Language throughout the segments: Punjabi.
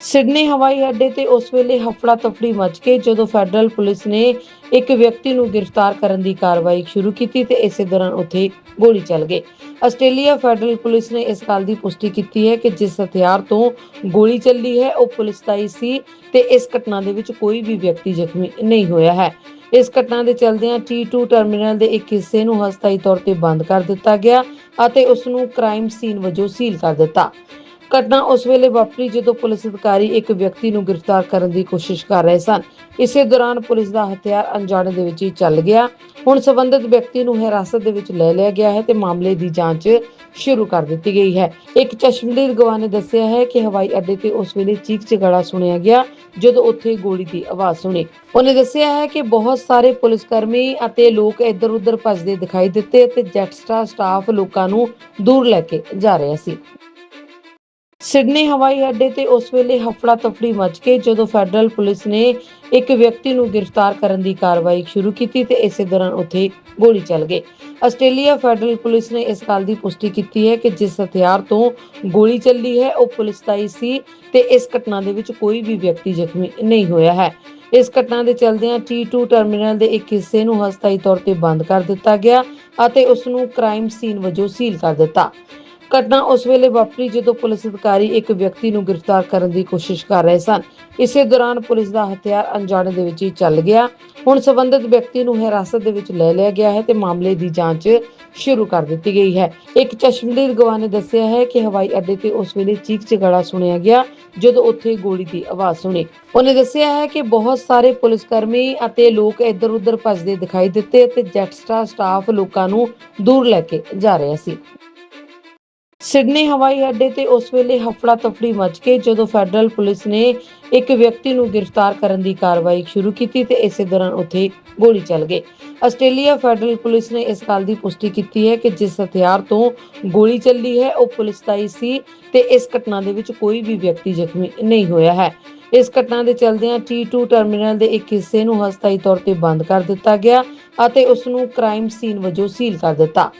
ਸਿਡਨੀ ਹਵਾਈ ਅੱਡੇ ਤੇ ਉਸ ਵੇਲੇ ਹਫੜਾ ਤਫੜੀ ਮਚ ਗਈ ਜਦੋਂ ਫੈਡਰਲ ਪੁਲਿਸ ਨੇ ਇੱਕ ਵਿਅਕਤੀ ਨੂੰ ਗ੍ਰਿਫਤਾਰ ਕਰਨ ਦੀ ਕਾਰਵਾਈ ਸ਼ੁਰੂ ਕੀਤੀ ਤੇ ਇਸੇ ਦੌਰਾਨ ਉੱਥੇ ਗੋਲੀ ਚੱਲ ਗਈ। ਆਸਟ੍ਰੇਲੀਆ ਫੈਡਰਲ ਪੁਲਿਸ ਨੇ ਇਸ ਗੱਲ ਦੀ ਪੁਸ਼ਟੀ ਕੀਤੀ ਹੈ ਕਿ ਜਿਸ ਹਥਿਆਰ ਤੋਂ ਗੋਲੀ ਚੱਲੀ ਹੈ, ਉਹ ਪੁਲਿਸ ਦਾ ਹੀ ਸੀ ਤੇ ਇਸ ਘਟਨਾ ਦੇ ਵਿੱਚ ਕੋਈ ਵੀ ਵਿਅਕਤੀ ਜ਼ਖਮੀ ਨਹੀਂ ਹੋਇਆ ਹੈ। ਇਸ ਘਟਨਾ ਦੇ ਚਲਦਿਆਂ T2 ਟਰਮੀਨਲ ਦੇ ਇੱਕ ਹਿੱਸੇ ਨੂੰ ਹਸਤਾਈ ਤੌਰ ਤੇ ਬੰਦ ਕਰ ਦਿੱਤਾ ਗਿਆ ਅਤੇ ਉਸ ਨੂੰ ਕ੍ਰਾਈਮ ਸੀਨ ਵਜੋਂ ਸੀਲ ਕਰ ਦਿੱਤਾ। ਘਟਨਾ ਉਸ ਵੇਲੇ ਵਾਪਰੀ ਜਦੋਂ ਪੁਲਿਸ ਅਧਿਕਾਰੀ ਇੱਕ ਵਿਅਕਤੀ ਨੂੰ ਗ੍ਰਿਫਤਾਰ ਕਰਨ ਦੀ ਕੋਸ਼ਿਸ਼ ਕਰ ਰਹੇ ਸਨ। ਇਸੇ ਦੌਰਾਨ ਪੁਲਿਸ ਦਾ ਹਥਿਆਰ ਅਣਜਾਣੇ ਦੇ ਵਿੱਚ ਹੀ ਚੱਲ ਗਿਆ। ਹੁਣ ਸੰਬੰਧਿਤ ਵਿਅਕਤੀ ਨੂੰ ਹਿਰਾਸਤ ਦੇ ਵਿੱਚ ਲੈ ਲਿਆ ਗਿਆ ਹੈ ਤੇ ਮਾਮਲੇ ਦੀ ਜਾਂਚ ਸ਼ੁਰੂ ਕਰ ਦਿੱਤੀ ਗਈ ਹੈ। ਇੱਕ ਚਸ਼ਮਦੀਦ ਗਵਾਹ ਨੇ ਦੱਸਿਆ ਹੈ ਕਿ ਹਵਾਈ ਅੱਡੇ ਤੇ ਉਸ ਵੇਲੇ ਚੀਕ ਚਿਹਾੜਾ ਸੁਣਿਆ ਗਿਆ, ਜਦੋਂ ਉੱਥੇ ਗੋਲੀ ਦੀ ਆਵਾਜ਼ ਸੁਣੀ। ਉਹਨੇ ਦੱਸਿਆ ਹੈ ਕਿ ਬਹੁਤ ਸਾਰੇ ਪੁਲਿਸ ਕਰਮੀ ਅਤੇ ਲੋਕ ਇੱਧਰ ਉੱਧਰ ਭੱਜਦੇ ਦਿਖਾਈ ਦਿੱਤੇ ਅਤੇ ਜੈਟਸਟਾ ਸਟਾਫ ਲੋਕਾਂ ਨੂੰ ਦੂਰ ਲੈ ਕੇ ਜਾ ਰਿਹਾ ਸੀ। ਸਿਡਨੀ ਹਵਾਈ ਅੱਡੇ ਤੇ ਉਸ ਵੇਲੇ ਹਫੜਾ ਤਫੜੀ ਮਚ ਗਈ ਜਦੋਂ ਫੈਡਰਲ ਪੁਲਿਸ ਨੇ ਇੱਕ ਵਿਅਕਤੀ ਨੂੰ ਗ੍ਰਿਫਤਾਰ ਕਰਨ ਦੀ ਕਾਰਵਾਈ ਸ਼ੁਰੂ ਕੀਤੀ ਤੇ ਇਸੇ ਦੌਰਾਨ ਉੱਥੇ ਗੋਲੀ ਚੱਲ ਗਈ। ਆਸਟ੍ਰੇਲੀਆ ਫੈਡਰਲ ਪੁਲਿਸ ਨੇ ਇਸ ਗੱਲ ਦੀ ਪੁਸ਼ਟੀ ਕੀਤੀ ਹੈ ਕਿ ਜਿਸ ਹਥਿਆਰ ਤੋਂ ਗੋਲੀ ਚੱਲੀ ਹੈ, ਉਹ ਪੁਲਿਸ ਦਾ ਹੀ ਸੀ ਤੇ ਇਸ ਘਟਨਾ ਦੇ ਵਿੱਚ ਕੋਈ ਵੀ ਵਿਅਕਤੀ ਜ਼ਖਮੀ ਨਹੀਂ ਹੋਇਆ ਹੈ। ਇਸ ਘਟਨਾ ਦੇ ਚਲਦਿਆਂ T2 ਟਰਮੀਨਲ ਦੇ ਇੱਕ ਹਿੱਸੇ ਨੂੰ ਹਸਤਾਈ ਤੌਰ ਤੇ ਬੰਦ ਕਰ ਦਿੱਤਾ ਗਿਆ ਅਤੇ ਉਸ ਨੂੰ ਕ੍ਰਾਈਮ ਸੀਨ ਵਜੋਂ ਸੀਲ ਕਰ ਦਿੱਤਾ। ਘਟਨਾ ਉਸ ਵੇਲੇ ਵਾਪਰੀ ਜਦੋਂ ਪੁਲਿਸ ਅਧਿਕਾਰੀ ਇੱਕ ਵਿਅਕਤੀ ਨੂੰ ਗ੍ਰਿਫਤਾਰ ਕਰਨ ਦੀ ਕੋਸ਼ਿਸ਼ ਕਰ ਰਹੇ ਸਨ। ਇਸੇ ਦੌਰਾਨ ਪੁਲਿਸ ਦਾ ਹਥਿਆਰ ਅਣਜਾਣੇ ਦੇ ਵਿੱਚ ਹੀ ਚੱਲ ਗਿਆ। ਹੁਣ ਸੰਬੰਧਿਤ ਵਿਅਕਤੀ ਨੂੰ ਹਿਰਾਸਤ ਦੇ ਵਿੱਚ ਲੈ ਲਿਆ ਗਿਆ ਹੈ ਤੇ ਮਾਮਲੇ ਦੀ ਜਾਂਚ ਸ਼ੁਰੂ ਕਰ ਦਿੱਤੀ ਗਈ ਹੈ। ਇੱਕ ਚਸ਼ਮਦੀਦ ਗਵਾਹ ਨੇ ਦੱਸਿਆ ਹੈ ਕਿ ਹਵਾਈ ਅੱਡੇ ਤੇ ਉਸ ਵੇਲੇ ਚੀਕ ਚਿਹਾੜਾ ਸੁਣਿਆ ਗਿਆ ਜਦੋਂ ਉੱਥੇ ਗੋਲੀ ਦੀ ਆਵਾਜ਼ ਸੁਣੀ। ਉਹਨੇ ਦੱਸਿਆ ਹੈ ਕਿ ਬਹੁਤ ਸਾਰੇ ਪੁਲਿਸ ਕਰਮੀ ਅਤੇ ਲੋਕ ਇੱਧਰ ਉੱਧਰ ਭੱਜਦੇ ਦਿਖਾਈ ਦਿੱਤੇ ਅਤੇ ਜੈਟਸਟਾ ਸਟਾਫ ਲੋਕਾਂ ਨੂੰ ਦੂਰ ਲੈ ਕੇ ਜਾ ਰਿਹਾ ਸੀ। ਸਿਡਨੀ ਹਵਾਈ ਅੱਡੇ ਤੇ ਉਸ ਵੇਲੇ ਹਫੜਾ ਤਫੜੀ ਮਚ ਗਈ ਜਦੋਂ ਫੈਡਰਲ ਪੁਲਿਸ ਨੇ ਇੱਕ ਵਿਅਕਤੀ ਨੂੰ ਗ੍ਰਿਫਤਾਰ ਕਰਨ ਦੀ ਕਾਰਵਾਈ ਸ਼ੁਰੂ ਕੀਤੀ ਤੇ ਇਸੇ ਦੌਰਾਨ ਉੱਥੇ ਗੋਲੀ ਚੱਲ ਗਈ। ਆਸਟ੍ਰੇਲੀਆ ਫੈਡਰਲ ਪੁਲਿਸ ਨੇ ਇਸ ਗੱਲ ਦੀ ਪੁਸ਼ਟੀ ਕੀਤੀ ਹੈ ਕਿ ਜਿਸ ਹਥਿਆਰ ਤੋਂ ਗੋਲੀ ਚੱਲੀ ਹੈ, ਉਹ ਪੁਲਿਸ ਦਾ ਹੀ ਸੀ ਤੇ ਇਸ ਘਟਨਾ ਦੇ ਵਿੱਚ ਕੋਈ ਵੀ ਵਿਅਕਤੀ ਜ਼ਖਮੀ ਨਹੀਂ ਹੋਇਆ ਹੈ। ਇਸ ਘਟਨਾ ਦੇ ਚਲਦਿਆਂ T2 ਟਰਮੀਨਲ ਦੇ ਇੱਕ ਹਿੱਸੇ ਨੂੰ ਹਸਤਾਈ ਤੌਰ ਤੇ ਬੰਦ ਕਰ ਦਿੱਤਾ ਗਿਆ ਅਤੇ ਉਸ ਨੂੰ ਕ੍ਰਾਈਮ ਸੀਨ ਵਜੋਂ ਸੀਲ ਕਰ ਦਿੱਤਾ।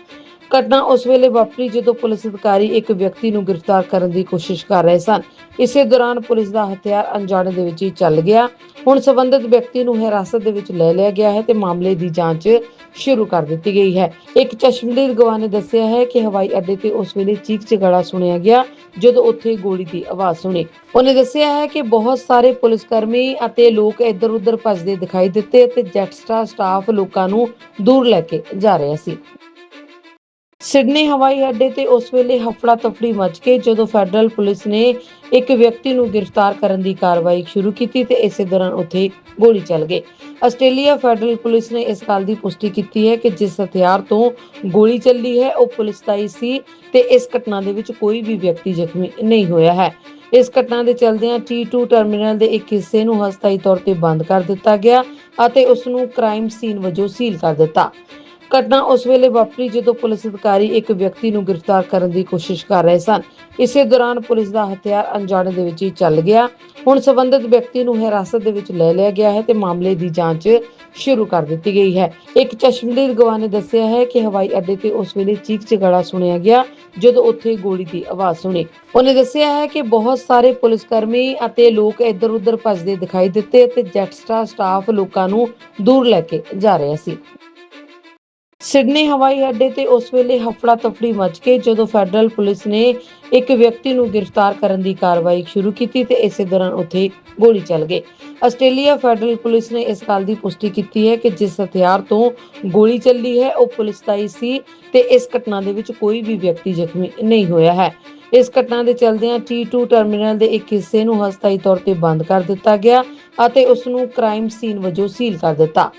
ਘਟਨਾ ਉਸ ਵੇਲੇ ਵਾਪਰੀ ਜਦੋਂ ਪੁਲਿਸ ਅਧਿਕਾਰੀ ਇੱਕ ਵਿਅਕਤੀ ਨੂੰ ਗ੍ਰਿਫਤਾਰ ਕਰਨ ਦੀ ਕੋਸ਼ਿਸ਼ ਕਰ ਰਹੇ ਸਨ। ਇਸੇ ਦੌਰਾਨ ਪੁਲਿਸ ਦਾ ਹਥਿਆਰ ਅਣਜਾਣੇ ਦੇ ਵਿੱਚ ਹੀ ਚੱਲ ਗਿਆ। ਹੁਣ ਸੰਬੰਧਿਤ ਵਿਅਕਤੀ ਨੂੰ ਹਿਰਾਸਤ ਦੇ ਵਿੱਚ ਲੈ ਲਿਆ ਗਿਆ ਹੈ ਤੇ ਮਾਮਲੇ ਦੀ ਜਾਂਚ ਸ਼ੁਰੂ ਕਰ ਦਿੱਤੀ ਗਈ ਹੈ। ਇੱਕ ਚਸ਼ਮਦੀਦ ਗਵਾਹ ਨੇ ਦੱਸਿਆ ਹੈ ਕਿ ਹਵਾਈ ਅੱਡੇ ਤੇ ਉਸ ਵੇਲੇ ਚੀਕ ਚਿਹਾੜਾ ਸੁਣਿਆ ਗਿਆ ਜਦੋਂ ਉੱਥੇ ਗੋਲੀ ਦੀ ਆਵਾਜ਼ ਸੁਣੀ। ਉਹਨੇ ਦੱਸਿਆ ਹੈ ਕਿ ਬਹੁਤ ਸਾਰੇ ਪੁਲਿਸ ਕਰਮੀ ਅਤੇ ਲੋਕ ਇੱਧਰ ਉੱਧਰ ਭੱਜਦੇ ਦਿਖਾਈ ਦਿੱਤੇ ਅਤੇ ਜੈਟਸਟਾ ਸਟਾਫ ਲੋਕਾਂ ਨੂੰ ਦੂਰ ਲੈ ਕੇ ਜਾ ਰਿਹਾ ਸੀ। ਸਿਡਨੀ ਹਵਾਈ ਅੱਡੇ ਤੇ ਉਸ ਵੇਲੇ ਹਫੜਾ ਤਫੜੀ ਮਚ ਗਈ ਜਦੋਂ ਫੈਡਰਲ ਪੁਲਿਸ ਨੇ ਇੱਕ ਵਿਅਕਤੀ ਨੂੰ ਗ੍ਰਿਫਤਾਰ ਕਰਨ ਦੀ ਕਾਰਵਾਈ ਸ਼ੁਰੂ ਕੀਤੀ ਤੇ ਇਸੇ ਦੌਰਾਨ ਉੱਥੇ ਗੋਲੀ ਚੱਲ ਗਈ। ਆਸਟ੍ਰੇਲੀਆ ਫੈਡਰਲ ਪੁਲਿਸ ਨੇ ਇਸ ਗੱਲ ਦੀ ਪੁਸ਼ਟੀ ਕੀਤੀ ਹੈ ਕਿ ਜਿਸ ਹਥਿਆਰ ਤੋਂ ਗੋਲੀ ਚੱਲੀ ਹੈ, ਉਹ ਪੁਲਿਸ ਦਾ ਹੀ ਸੀ ਤੇ ਇਸ ਘਟਨਾ ਦੇ ਵਿੱਚ ਕੋਈ ਵੀ ਵਿਅਕਤੀ ਜ਼ਖਮੀ ਨਹੀਂ ਹੋਇਆ ਹੈ। ਇਸ ਘਟਨਾ ਦੇ ਚਲਦਿਆਂ T2 ਟਰਮੀਨਲ ਦੇ ਇੱਕ ਹਿੱਸੇ ਨੂੰ ਹਸਤਾਈ ਤੌਰ ਤੇ ਬੰਦ ਕਰ ਦਿੱਤਾ ਗਿਆ ਅਤੇ ਉਸ ਨੂੰ ਕ੍ਰਾਈਮ ਸੀਨ ਵਜੋਂ ਸੀਲ ਕਰ ਦਿੱਤਾ। ਘਟਨਾ ਉਸ ਵੇਲੇ ਵਾਪਰੀ ਜਦੋਂ ਪੁਲਿਸ ਅਧਿਕਾਰੀ ਇੱਕ ਵਿਅਕਤੀ ਨੂੰ ਗ੍ਰਿਫਤਾਰ ਕਰਨ ਦੀ ਕੋਸ਼ਿਸ਼ ਕਰ ਰਹੇ ਸਨ। ਇਸੇ ਦੌਰਾਨ ਪੁਲਿਸ ਦਾ ਹਥਿਆਰ ਅਣਜਾਣੇ ਦੇ ਵਿੱਚ ਹੀ ਚੱਲ ਗਿਆ। ਹੁਣ ਸੰਬੰਧਿਤ ਵਿਅਕਤੀ ਨੂੰ ਹਿਰਾਸਤ ਦੇ ਵਿੱਚ ਲੈ ਲਿਆ ਗਿਆ ਹੈ ਤੇ ਮਾਮਲੇ ਦੀ ਜਾਂਚ ਸ਼ੁਰੂ ਕਰ ਦਿੱਤੀ ਗਈ ਹੈ। ਇੱਕ ਚਸ਼ਮਦੀਦ ਗਵਾਹ ਨੇ ਦੱਸਿਆ ਹੈ ਕਿ ਹਵਾਈ ਅੱਡੇ ਤੇ ਉਸ ਵੇਲੇ ਚੀਕ ਚਿਹਾੜਾ ਸੁਣਿਆ ਗਿਆ, ਜਦੋਂ ਉੱਥੇ ਗੋਲੀ ਦੀ ਆਵਾਜ਼ ਸੁਣੀ। ਉਹਨੇ ਦੱਸਿਆ ਹੈ ਕਿ ਬਹੁਤ ਸਾਰੇ ਪੁਲਿਸ ਕਰਮੀ ਅਤੇ ਲੋਕ ਇੱਧਰ ਉੱਧਰ ਭੱਜਦੇ ਦਿਖਾਈ ਦਿੱਤੇ ਅਤੇ ਜੈਟਸਟਾ ਸਟਾਫ ਲੋਕਾਂ ਨੂੰ ਦੂਰ ਲੈ ਕੇ ਜਾ ਰਿਹਾ ਸੀ। ਸਿਡਨੀ ਹਵਾਈ ਅੱਡੇ ਤੇ ਉਸ ਵੇਲੇ ਹਫੜਾ ਤਫੜੀ ਮਚ ਗਈ ਜਦੋਂ ਫੈਡਰਲ ਪੁਲਿਸ ਨੇ ਇੱਕ ਵਿਅਕਤੀ ਨੂੰ ਗ੍ਰਿਫਤਾਰ ਕਰਨ ਦੀ ਕਾਰਵਾਈ ਸ਼ੁਰੂ ਕੀਤੀ ਤੇ ਇਸੇ ਦੌਰਾਨ ਉੱਥੇ ਗੋਲੀ ਚੱਲ ਗਈ। ਆਸਟ੍ਰੇਲੀਆ ਫੈਡਰਲ ਪੁਲਿਸ ਨੇ ਇਸ ਗੱਲ ਦੀ ਪੁਸ਼ਟੀ ਕੀਤੀ ਹੈ ਕਿ ਜਿਸ ਹਥਿਆਰ ਤੋਂ ਗੋਲੀ ਚੱਲੀ ਹੈ, ਉਹ ਪੁਲਿਸ ਦਾ ਹੀ ਸੀ ਤੇ ਇਸ ਘਟਨਾ ਦੇ ਵਿੱਚ ਕੋਈ ਵੀ ਵਿਅਕਤੀ ਜ਼ਖਮੀ ਨਹੀਂ ਹੋਇਆ ਹੈ। ਇਸ ਘਟਨਾ ਦੇ ਚਲਦਿਆਂ T2 ਟਰਮੀਨਲ ਦੇ ਇੱਕ ਹਿੱਸੇ ਨੂੰ ਹਸਤਾਈ ਤੌਰ ਤੇ ਬੰਦ ਕਰ ਦਿੱਤਾ ਗਿਆ ਅਤੇ ਉਸ ਨੂੰ ਕ੍ਰਾਈਮ ਸੀਨ ਵਜੋਂ ਸੀਲ ਕਰ ਦਿੱਤਾ।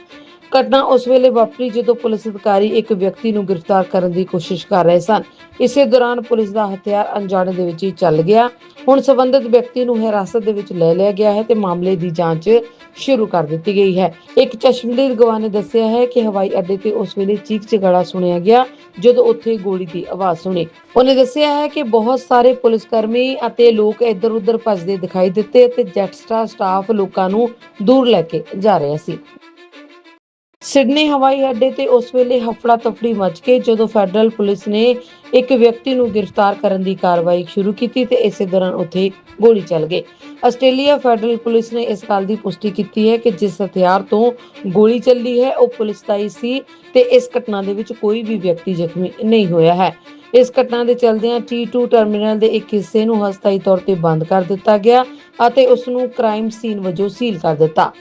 ਘਟਨਾ ਉਸ ਵੇਲੇ ਵਾਪਰੀ ਜਦੋਂ ਪੁਲਿਸ ਅਧਿਕਾਰੀ ਇੱਕ ਵਿਅਕਤੀ ਨੂੰ ਗ੍ਰਿਫਤਾਰ ਕਰਨ ਦੀ ਕੋਸ਼ਿਸ਼ ਕਰ ਰਹੇ ਸਨ। ਇਸੇ ਦੌਰਾਨ ਪੁਲਿਸ ਦਾ ਹਥਿਆਰ ਅਣਜਾਣੇ ਦੇ ਵਿੱਚ ਹੀ ਚੱਲ ਗਿਆ। ਹੁਣ ਸੰਬੰਧਿਤ ਵਿਅਕਤੀ ਨੂੰ ਹਿਰਾਸਤ ਦੇ ਵਿੱਚ ਲੈ ਲਿਆ ਗਿਆ ਹੈ ਤੇ ਮਾਮਲੇ ਦੀ ਜਾਂਚ ਸ਼ੁਰੂ ਕਰ ਦਿੱਤੀ ਗਈ ਹੈ। ਇੱਕ ਚਸ਼ਮਦੀਦ ਗਵਾਹ ਨੇ ਦੱਸਿਆ ਹੈ ਕਿ ਹਵਾਈ ਅੱਡੇ ਤੇ ਉਸ ਵੇਲੇ ਚੀਕ ਚਿਹਾੜਾ ਸੁਣਿਆ ਗਿਆ, ਜਦੋਂ ਉੱਥੇ ਗੋਲੀ ਦੀ ਆਵਾਜ਼ ਸੁਣੀ। ਉਹਨੇ ਦੱਸਿਆ ਹੈ ਕਿ ਬਹੁਤ ਸਾਰੇ ਪੁਲਿਸ ਕਰਮੀ ਅਤੇ ਲੋਕ ਇੱਧਰ ਉੱਧਰ ਭੱਜਦੇ ਦਿਖਾਈ ਦਿੱਤੇ ਅਤੇ ਜੈਟਸਟਾ ਸਟਾਫ ਲੋਕਾਂ ਨੂੰ ਦੂਰ ਲੈ ਕੇ ਜਾ ਰਿਹਾ ਸੀ। ਸਿਡਨੀ ਹਵਾਈ ਅੱਡੇ ਤੇ ਉਸ ਵੇਲੇ ਹਫੜਾ ਤਫੜੀ ਮਚ ਗਈ ਜਦੋਂ ਫੈਡਰਲ ਪੁਲਿਸ ਨੇ ਇੱਕ ਵਿਅਕਤੀ ਨੂੰ ਗ੍ਰਿਫਤਾਰ ਕਰਨ ਦੀ ਕਾਰਵਾਈ ਸ਼ੁਰੂ ਕੀਤੀ ਤੇ ਇਸੇ ਦੌਰਾਨ ਉੱਥੇ ਗੋਲੀ ਚੱਲ ਗਈ। ਆਸਟ੍ਰੇਲੀਆ ਫੈਡਰਲ ਪੁਲਿਸ ਨੇ ਇਸ ਗੱਲ ਦੀ ਪੁਸ਼ਟੀ ਕੀਤੀ ਹੈ ਕਿ ਜਿਸ ਹਥਿਆਰ ਤੋਂ ਗੋਲੀ ਚੱਲੀ ਹੈ, ਉਹ ਪੁਲਿਸ ਦਾ ਹੀ ਸੀ ਤੇ ਇਸ ਘਟਨਾ ਦੇ ਵਿੱਚ ਕੋਈ ਵੀ ਵਿਅਕਤੀ ਜ਼ਖਮੀ ਨਹੀਂ ਹੋਇਆ ਹੈ। ਇਸ ਘਟਨਾ ਦੇ ਚਲਦਿਆਂ T2 ਟਰਮੀਨਲ ਦੇ ਇੱਕ ਹਿੱਸੇ ਨੂੰ ਹਸਤਾਈ ਤੌਰ ਤੇ ਬੰਦ ਕਰ ਦਿੱਤਾ ਗਿਆ ਅਤੇ ਉਸ ਨੂੰ ਕ੍ਰਾਈਮ ਸੀਨ ਵਜੋਂ ਸੀਲ ਕਰ ਦਿੱਤਾ।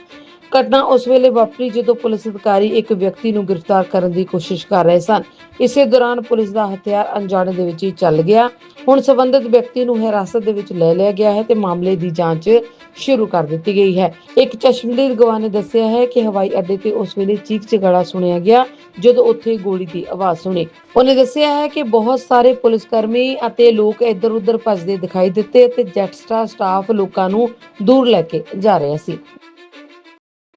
ਘਟਨਾ ਉਸ ਵੇਲੇ ਵਾਪਰੀ ਜਦੋਂ ਪੁਲਿਸ ਅਧਿਕਾਰੀ ਇੱਕ ਵਿਅਕਤੀ ਨੂੰ ਗ੍ਰਿਫਤਾਰ ਕਰਨ ਦੀ ਕੋਸ਼ਿਸ਼ ਕਰ ਰਹੇ ਸਨ। ਇਸੇ ਦੌਰਾਨ ਪੁਲਿਸ ਦਾ ਹਥਿਆਰ ਅਣਜਾਣੇ ਦੇ ਵਿੱਚ ਹੀ ਚੱਲ ਗਿਆ। ਹੁਣ ਸੰਬੰਧਿਤ ਵਿਅਕਤੀ ਨੂੰ ਹਿਰਾਸਤ ਦੇ ਵਿੱਚ ਲੈ ਲਿਆ ਗਿਆ ਹੈ ਤੇ ਮਾਮਲੇ ਦੀ ਜਾਂਚ ਸ਼ੁਰੂ ਕਰ ਦਿੱਤੀ ਗਈ ਹੈ। ਇੱਕ ਚਸ਼ਮਦੀਦ ਗਵਾਹ ਨੇ ਦੱਸਿਆ ਹੈ ਕਿ ਹਵਾਈ ਅੱਡੇ ਤੇ ਉਸ ਵੇਲੇ ਚੀਕ ਚਿਹਾੜਾ ਸੁਣਿਆ ਗਿਆ, ਜਦੋਂ ਉੱਥੇ ਗੋਲੀ ਦੀ ਆਵਾਜ਼ ਸੁਣੀ। ਉਹਨੇ ਦੱਸਿਆ ਹੈ ਕਿ ਬਹੁਤ ਸਾਰੇ ਪੁਲਿਸ ਕਰਮੀ ਅਤੇ ਲੋਕ ਇੱਧਰ ਉੱਧਰ ਭੱਜਦੇ ਦਿਖਾਈ ਦਿੱਤੇ ਅਤੇ ਜੈਟਸਟਾ ਸਟਾਫ ਲੋਕਾਂ ਨੂੰ ਦੂਰ ਲੈ ਕੇ ਜਾ ਰਿਹਾ ਸੀ।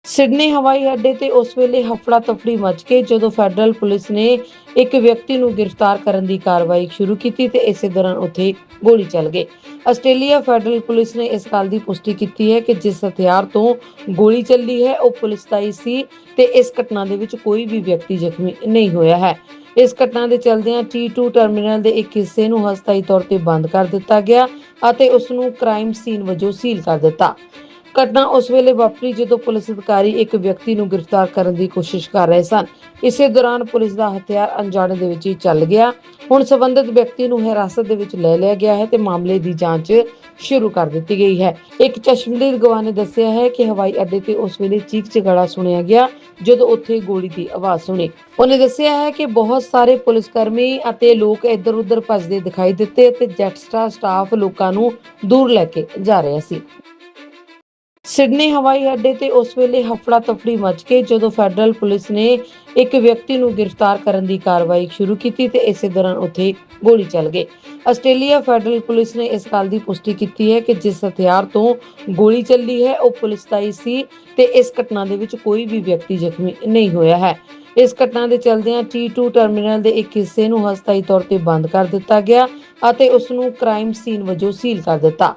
ਸਿਡਨੀ ਹਵਾਈ ਅੱਡੇ ਤੇ ਉਸ ਵੇਲੇ ਹਫੜਾ ਤਫੜੀ ਮਚ ਗਈ ਜਦੋਂ ਫੈਡਰਲ ਪੁਲਿਸ ਨੇ ਇੱਕ ਵਿਅਕਤੀ ਨੂੰ ਗ੍ਰਿਫਤਾਰ ਕਰਨ ਦੀ ਕਾਰਵਾਈ ਸ਼ੁਰੂ ਕੀਤੀ ਤੇ ਇਸੇ ਦੌਰਾਨ ਉੱਥੇ ਗੋਲੀ ਚੱਲ ਗਈ। ਆਸਟ੍ਰੇਲੀਆ ਫੈਡਰਲ ਪੁਲਿਸ ਨੇ ਇਸ ਗੱਲ ਦੀ ਪੁਸ਼ਟੀ ਕੀਤੀ ਹੈ ਕਿ ਜਿਸ ਹਥਿਆਰ ਤੋਂ ਗੋਲੀ ਚੱਲੀ ਹੈ, ਉਹ ਪੁਲਿਸ ਦਾ ਹੀ ਸੀ ਤੇ ਇਸ ਘਟਨਾ ਦੇ ਵਿੱਚ ਕੋਈ ਵੀ ਵਿਅਕਤੀ ਜ਼ਖਮੀ ਨਹੀਂ ਹੋਇਆ ਹੈ। ਇਸ ਘਟਨਾ ਦੇ ਚਲਦਿਆਂ T2 ਟਰਮੀਨਲ ਦੇ ਇੱਕ ਹਿੱਸੇ ਨੂੰ ਹਸਤਾਈ ਤੌਰ ਤੇ ਬੰਦ ਕਰ ਦਿੱਤਾ ਗਿਆ ਅਤੇ ਉਸ ਨੂੰ ਕ੍ਰਾਈਮ ਸੀਨ ਵਜੋਂ ਸੀਲ ਕਰ ਦਿੱਤਾ। ਘਟਨਾ ਉਸ ਵੇਲੇ ਵਾਪਰੀ ਜਦੋਂ ਪੁਲਿਸ ਅਧਿਕਾਰੀ ਇੱਕ ਵਿਅਕਤੀ ਨੂੰ ਗ੍ਰਿਫਤਾਰ ਕਰਨ ਦੀ ਕੋਸ਼ਿਸ਼ ਕਰ ਰਹੇ ਸਨ। ਇਸੇ ਦੌਰਾਨ ਪੁਲਿਸ ਦਾ ਹਥਿਆਰ ਅਣਜਾਣੇ ਦੇ ਵਿੱਚ ਹੀ ਚੱਲ ਗਿਆ। ਹੁਣ ਸੰਬੰਧਿਤ ਵਿਅਕਤੀ ਨੂੰ ਹਿਰਾਸਤ ਦੇ ਵਿੱਚ ਲੈ ਲਿਆ ਗਿਆ ਹੈ ਤੇ ਮਾਮਲੇ ਦੀ ਜਾਂਚ ਸ਼ੁਰੂ ਕਰ ਦਿੱਤੀ ਗਈ ਹੈ। ਇੱਕ ਚਸ਼ਮਦੀਦ ਗਵਾਹ ਨੇ ਦੱਸਿਆ ਹੈ ਕਿ ਹਵਾਈ ਅੱਡੇ ਤੇ ਉਸ ਵੇਲੇ ਚੀਕ ਚਿਹਾੜਾ ਸੁਣਿਆ ਗਿਆ, ਜਦੋਂ ਉੱਥੇ ਗੋਲੀ ਦੀ ਆਵਾਜ਼ ਸੁਣੀ। ਉਹਨੇ ਦੱਸਿਆ ਹੈ ਕਿ ਬਹੁਤ ਸਾਰੇ ਪੁਲਿਸ ਕਰਮੀ ਅਤੇ ਲੋਕ ਇੱਧਰ ਉੱਧਰ ਭੱਜਦੇ ਦਿਖਾਈ ਦਿੱਤੇ ਅਤੇ ਜੈਟਸਟਾ ਸਟਾਫ ਲੋਕਾਂ ਨੂੰ ਦੂਰ ਲੈ ਕੇ ਜਾ ਰਿਹਾ ਸੀ। ਸਿਡਨੀ ਹਵਾਈ ਅੱਡੇ ਤੇ ਉਸ ਵੇਲੇ ਹਫੜਾ ਤਫੜੀ ਮਚ ਗਈ ਜਦੋਂ ਫੈਡਰਲ ਪੁਲਿਸ ਨੇ ਇੱਕ ਵਿਅਕਤੀ ਨੂੰ ਗ੍ਰਿਫਤਾਰ ਕਰਨ ਦੀ ਕਾਰਵਾਈ ਸ਼ੁਰੂ ਕੀਤੀ ਤੇ ਇਸੇ ਦੌਰਾਨ ਉੱਥੇ ਗੋਲੀ ਚੱਲ ਗਈ। ਆਸਟ੍ਰੇਲੀਆ ਫੈਡਰਲ ਪੁਲਿਸ ਨੇ ਇਸ ਗੱਲ ਦੀ ਪੁਸ਼ਟੀ ਕੀਤੀ ਹੈ ਕਿ ਜਿਸ ਹਥਿਆਰ ਤੋਂ ਗੋਲੀ ਚੱਲੀ ਹੈ, ਉਹ ਪੁਲਿਸ ਦਾ ਹੀ ਸੀ ਤੇ ਇਸ ਘਟਨਾ ਦੇ ਵਿੱਚ ਕੋਈ ਵੀ ਵਿਅਕਤੀ ਜ਼ਖਮੀ ਨਹੀਂ ਹੋਇਆ ਹੈ। ਇਸ ਘਟਨਾ ਦੇ ਚਲਦਿਆਂ T2 ਟਰਮੀਨਲ ਦੇ ਇੱਕ ਹਿੱਸੇ ਨੂੰ ਹਸਤਾਈ ਤੌਰ ਤੇ ਬੰਦ ਕਰ ਦਿੱਤਾ ਗਿਆ ਅਤੇ ਉਸ ਨੂੰ ਕ੍ਰਾਈਮ ਸੀਨ ਵਜੋਂ ਸੀਲ ਕਰ ਦਿੱਤਾ।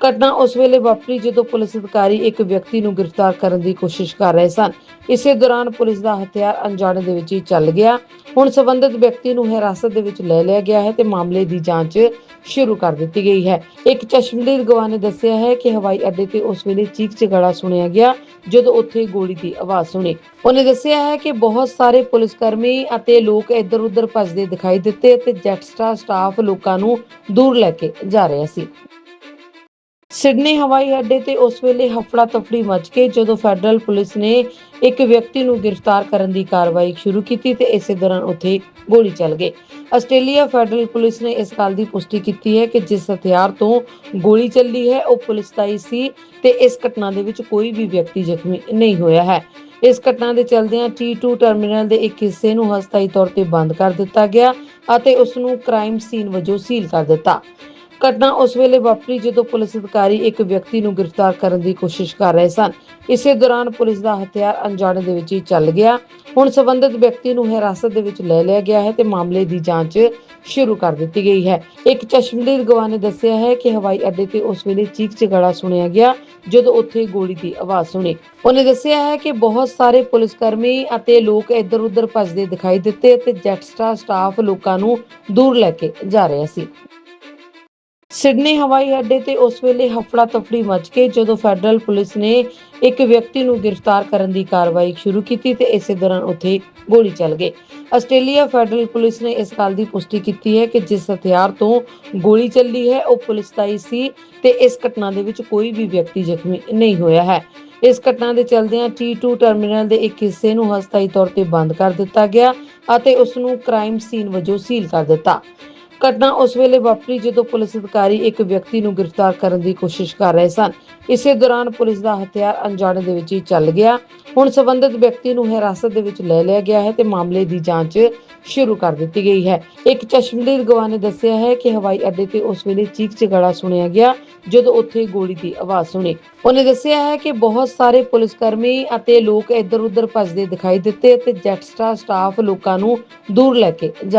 ਘਟਨਾ ਉਸ ਵੇਲੇ ਵਾਪਰੀ ਜਦੋਂ ਪੁਲਿਸ ਅਧਿਕਾਰੀ ਇੱਕ ਵਿਅਕਤੀ ਨੂੰ ਗ੍ਰਿਫਤਾਰ ਕਰਨ ਦੀ ਕੋਸ਼ਿਸ਼ ਕਰ ਰਹੇ ਸਨ। ਇਸੇ ਦੌਰਾਨ ਪੁਲਿਸ ਦਾ ਹਥਿਆਰ ਅਣਜਾਣੇ ਦੇ ਵਿੱਚ ਹੀ ਚੱਲ ਗਿਆ। ਹੁਣ ਸੰਬੰਧਿਤ ਵਿਅਕਤੀ ਨੂੰ ਹਿਰਾਸਤ ਦੇ ਵਿੱਚ ਲੈ ਲਿਆ ਗਿਆ ਹੈ ਤੇ ਮਾਮਲੇ ਦੀ ਜਾਂਚ ਸ਼ੁਰੂ ਕਰ ਦਿੱਤੀ ਗਈ ਹੈ। ਇੱਕ ਚਸ਼ਮਦੀਦ ਗਵਾਹ ਨੇ ਦੱਸਿਆ ਹੈ ਕਿ ਹਵਾਈ ਅੱਡੇ ਤੇ ਉਸ ਵੇਲੇ ਚੀਕ ਚਿਹਾੜਾ ਸੁਣਿਆ ਗਿਆ ਜਦੋਂ ਉੱਥੇ ਗੋਲੀ ਦੀ ਆਵਾਜ਼ ਸੁਣੀ। ਉਹਨੇ ਦੱਸਿਆ ਹੈ ਕਿ ਬਹੁਤ ਸਾਰੇ ਪੁਲਿਸ ਕਰਮੀ ਅਤੇ ਲੋਕ ਇੱਧਰ ਉੱਧਰ ਭੱਜਦੇ ਦਿਖਾਈ ਦਿੱਤੇ ਅਤੇ ਜੈਟਸਟਾ ਸਟਾਫ ਲੋਕਾਂ ਨੂੰ ਦੂਰ ਲੈ ਕੇ ਜਾ ਰਿਹਾ ਸੀ। ਸਿਡਨੀ ਹਵਾਈ ਅੱਡੇ ਤੇ ਉਸ ਵੇਲੇ ਹਫੜਾ ਤਫੜੀ ਮਚ ਗਈ ਜਦੋਂ ਫੈਡਰਲ ਪੁਲਿਸ ਨੇ ਇੱਕ ਵਿਅਕਤੀ ਨੂੰ ਗ੍ਰਿਫਤਾਰ ਕਰਨ ਦੀ ਕਾਰਵਾਈ ਸ਼ੁਰੂ ਕੀਤੀ ਤੇ ਇਸੇ ਦੌਰਾਨ ਉੱਥੇ ਗੋਲੀ ਚੱਲ ਗਈ। ਆਸਟ੍ਰੇਲੀਆ ਫੈਡਰਲ ਪੁਲਿਸ ਨੇ ਇਸ ਗੱਲ ਦੀ ਪੁਸ਼ਟੀ ਕੀਤੀ ਹੈ ਕਿ ਜਿਸ ਹਥਿਆਰ ਤੋਂ ਗੋਲੀ ਚੱਲੀ ਹੈ, ਉਹ ਪੁਲਿਸ ਦਾ ਹੀ ਸੀ ਤੇ ਇਸ ਘਟਨਾ ਦੇ ਵਿੱਚ ਕੋਈ ਵੀ ਵਿਅਕਤੀ ਜ਼ਖਮੀ ਨਹੀਂ ਹੋਇਆ ਹੈ। ਇਸ ਘਟਨਾ ਦੇ ਚਲਦਿਆਂ T2 ਟਰਮੀਨਲ ਦੇ ਇੱਕ ਹਿੱਸੇ ਨੂੰ ਹਸਤਾਈ ਤੌਰ ਤੇ ਬੰਦ ਕਰ ਦਿੱਤਾ ਗਿਆ ਅਤੇ ਉਸ ਨੂੰ ਕ੍ਰਾਈਮ ਸੀਨ ਵਜੋਂ ਸੀਲ ਕਰ ਦਿੱਤਾ। ਘਟਨਾ ਉਸ ਵੇਲੇ ਵਾਪਰੀ ਜਦੋਂ ਪੁਲਿਸ ਅਧਿਕਾਰੀ ਇੱਕ ਵਿਅਕਤੀ ਨੂੰ ਗ੍ਰਿਫਤਾਰ ਕਰਨ ਦੀ ਕੋਸ਼ਿਸ਼ ਕਰ ਰਹੇ ਸਨ। ਇਸੇ ਦੌਰਾਨ ਪੁਲਿਸ ਦਾ ਹਥਿਆਰ ਅਣਜਾਣੇ ਦੇ ਵਿੱਚ ਹੀ ਚੱਲ ਗਿਆ। ਹੁਣ ਸੰਬੰਧਿਤ ਵਿਅਕਤੀ ਨੂੰ ਹਿਰਾਸਤ ਦੇ ਵਿੱਚ ਲੈ ਲਿਆ ਗਿਆ ਹੈ ਤੇ ਮਾਮਲੇ ਦੀ ਜਾਂਚ ਸ਼ੁਰੂ ਕਰ ਦਿੱਤੀ ਗਈ ਹੈ। ਇੱਕ ਚਸ਼ਮਦੀਦ ਗਵਾਹ ਨੇ ਦੱਸਿਆ ਹੈ ਕਿ ਹਵਾਈ ਅੱਡੇ ਤੇ ਉਸ ਵੇਲੇ ਚੀਕ ਚਿਹਾੜਾ ਸੁਣਿਆ ਗਿਆ, ਜਦੋਂ ਉੱਥੇ ਗੋਲੀ ਦੀ ਆਵਾਜ਼ ਸੁਣੀ। ਉਹਨੇ ਦੱਸਿਆ ਹੈ ਕਿ ਬਹੁਤ ਸਾਰੇ ਪੁਲਿਸ ਕਰਮੀ ਅਤੇ ਲੋਕ ਇੱਧਰ ਉੱਧਰ ਭੱਜਦੇ ਦਿਖਾਈ ਦਿੱਤੇ ਅਤੇ ਜੈਟਸਟਾ ਸਟਾਫ ਲੋਕਾਂ ਨੂੰ ਦੂਰ ਲੈ ਕੇ ਜਾ ਰਿਹਾ ਸੀ। ਸਿਡਨੀ ਹਵਾਈ ਅੱਡੇ ਤੇ ਉਸ ਵੇਲੇ ਹਫੜਾ ਤਫੜੀ ਮਚ ਗਈ ਜਦੋਂ ਫੈਡਰਲ ਪੁਲਿਸ ਨੇ ਇੱਕ ਵਿਅਕਤੀ ਨੂੰ ਗ੍ਰਿਫਤਾਰ ਕਰਨ ਦੀ ਕਾਰਵਾਈ ਸ਼ੁਰੂ ਕੀਤੀ ਤੇ ਇਸੇ ਦੌਰਾਨ ਉੱਥੇ ਗੋਲੀ ਚੱਲ ਗਈ। ਆਸਟ੍ਰੇਲੀਆ ਫੈਡਰਲ ਪੁਲਿਸ ਨੇ ਇਸ ਗੱਲ ਦੀ ਪੁਸ਼ਟੀ ਕੀਤੀ ਹੈ ਕਿ ਜਿਸ ਹਥਿਆਰ ਤੋਂ ਗੋਲੀ ਚੱਲੀ ਹੈ, ਉਹ ਪੁਲਿਸ ਦਾ ਹੀ ਸੀ ਤੇ ਇਸ ਘਟਨਾ ਦੇ ਵਿੱਚ ਕੋਈ ਵੀ ਵਿਅਕਤੀ ਜ਼ਖਮੀ ਨਹੀਂ ਹੋਇਆ ਹੈ। ਇਸ ਘਟਨਾ ਦੇ ਚਲਦਿਆਂ T2 ਟਰਮੀਨਲ ਦੇ ਇੱਕ ਹਿੱਸੇ ਨੂੰ ਹਸਤਾਈ ਤੌਰ ਤੇ ਬੰਦ ਕਰ ਦਿੱਤਾ ਗਿਆ ਅਤੇ ਉਸ ਨੂੰ ਕ੍ਰਾਈਮ ਸੀਨ ਵਜੋਂ ਸੀਲ ਕਰ ਦਿੱਤਾ। ਘਟਨਾ ਉਸ ਵੇਲੇ ਵਾਪਰੀ ਜਦੋਂ ਪੁਲਿਸ ਅਧਿਕਾਰੀ ਇੱਕ ਵਿਅਕਤੀ ਨੂੰ ਗ੍ਰਿਫਤਾਰ ਕਰਨ ਦੀ ਕੋਸ਼ਿਸ਼ ਕਰ ਰਹੇ ਸਨ। ਇਸੇ ਦੌਰਾਨ ਪੁਲਿਸ ਦਾ ਹਥਿਆਰ ਅਣਜਾਣੇ ਦੇ ਵਿੱਚ ਹੀ ਚੱਲ ਗਿਆ। ਹੁਣ ਸੰਬੰਧਿਤ ਵਿਅਕਤੀ ਨੂੰ ਹਿਰਾਸਤ ਦੇ ਵਿੱਚ ਲੈ ਲਿਆ ਗਿਆ ਹੈ ਤੇ ਮਾਮਲੇ ਦੀ ਜਾਂਚ ਸ਼ੁਰੂ ਕਰ ਦਿੱਤੀ ਗਈ ਹੈ। ਇੱਕ ਚਸ਼ਮਦੀਦ ਗਵਾਹ ਨੇ ਦੱਸਿਆ ਹੈ ਕਿ ਹਵਾਈ ਅੱਡੇ ਤੇ ਉਸ ਵੇਲੇ ਚੀਕ ਚਿਹਾੜਾ ਸੁਣਿਆ ਗਿਆ, ਜਦੋਂ ਉੱਥੇ ਗੋਲੀ ਦੀ ਆਵਾਜ਼ ਸੁਣੀ। ਉਹਨੇ ਦੱਸਿਆ ਹੈ ਕਿ ਬਹੁਤ ਸਾਰੇ ਪੁਲਿਸ ਕਰਮੀ ਅਤੇ ਲੋਕ ਇੱਧਰ ਉੱਧਰ ਭੱਜਦੇ ਦਿਖਾਈ ਦਿੱਤੇ ਅਤੇ ਜੈਟਸਟਾ ਸਟਾਫ ਲੋਕਾਂ ਨੂੰ ਦੂਰ ਲੈ ਕੇ ਜਾ